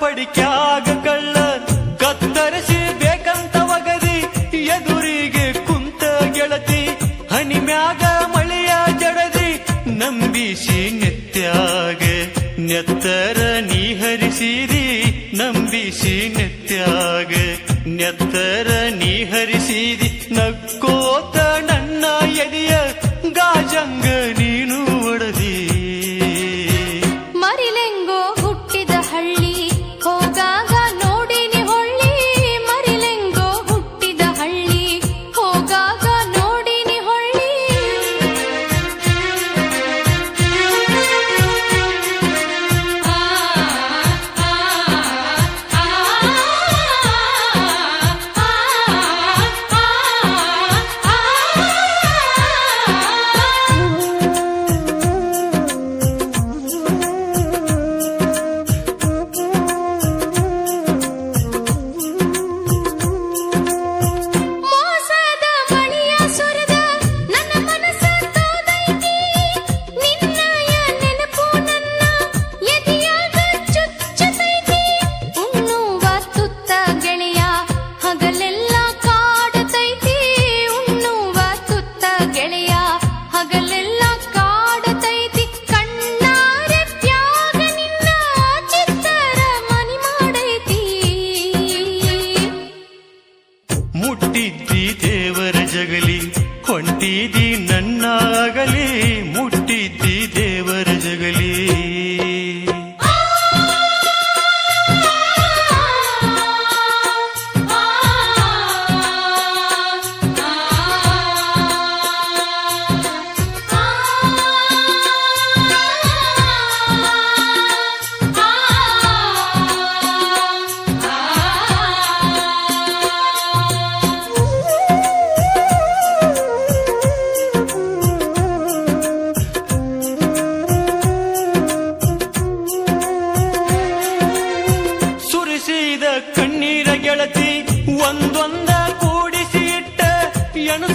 ಪಡಿಕ್ಯಾಗ ಕಳ್ಳ ಕತ್ತರಿಸಿ ಬೇಕಂತ ಒಗದಿ ಎದುರಿಗೆ ಕುಂತ ಗೆಳತಿ ಹನಿಮ್ಯಾಗ ಮಳೆಯ ಜಡದಿ ನಂಬಿಸಿ ನೆತ್ಯಾಗ ನೆತ್ತರ ನೀ ಹರಿಸಿರಿ ನಂಬಿಸಿ ನೆತ್ಯಾಗ ನೆತ್ತರ ನೀ ಹರಿಸಿರಿ ನಕ್ಕೋತ ನನ್ನ ಎದೆಯ ಗಾಜಂಗ ನೀನು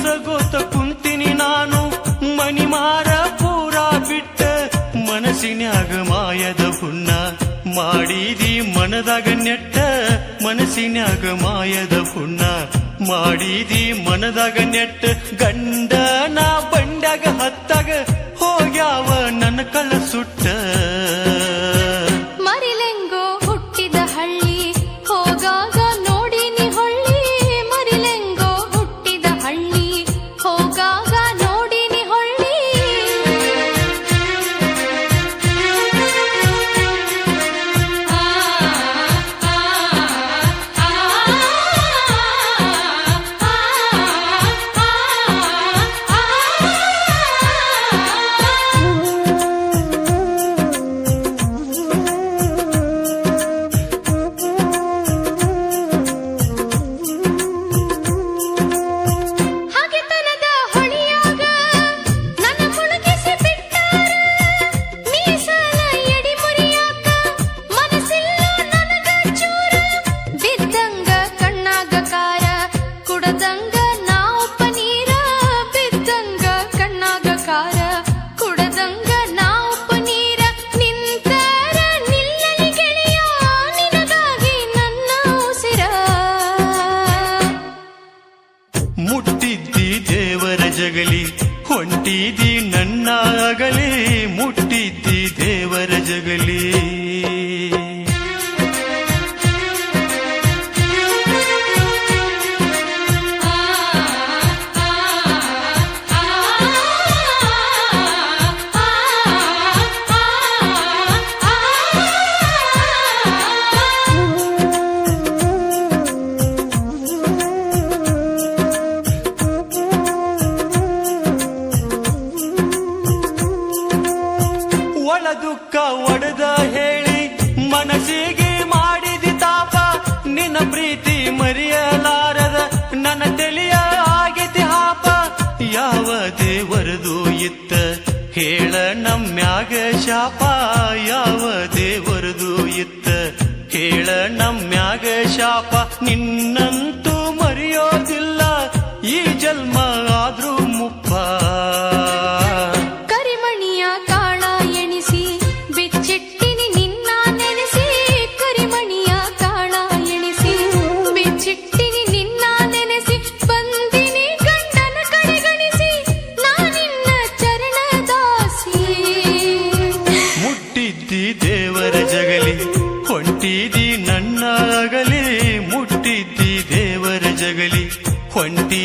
ಸೊಸಗೊತ್ತ ಕುಂತೀನಿ ನಾನು ಮಣಿಮಾರ ಪೂರ ಬಿಟ್ಟ ಮನಸ್ಸಿನ್ಯಾಗ ಮಾಯದ ಹುಣ್ಣ. ಮಾಡಿದಿ ಮನದಾಗ ನೆಟ್ಟ ಮನಸ್ಸಿನ್ಯಾಗ ಮಾಯದ ಹುಣ್ಣ. ಮಾಡಿದಿ ಮನದಾಗ ನೆಟ್ಟ ಗಂಡನ ಬಂಡಾಗ ಹತ್ತಾಗ ಹೋಗ್ಯಾವ ನನ್ನ ಕಲ ಸುಟ್ಟ. ಮುಟ್ಟಿದಿ ನನ್ನಾಗಲಿ ಮುಟ್ಟಿದ್ದಿ ದೇವರ ಜಗಲಿ. ಶಾಪ ಯಾವ ದೇವರದು ಇತ್ತ ಕೇಳ ನಮ್ಯಾಗ ಶಾಪ ನಿನ್ನಂತ ದೇವರ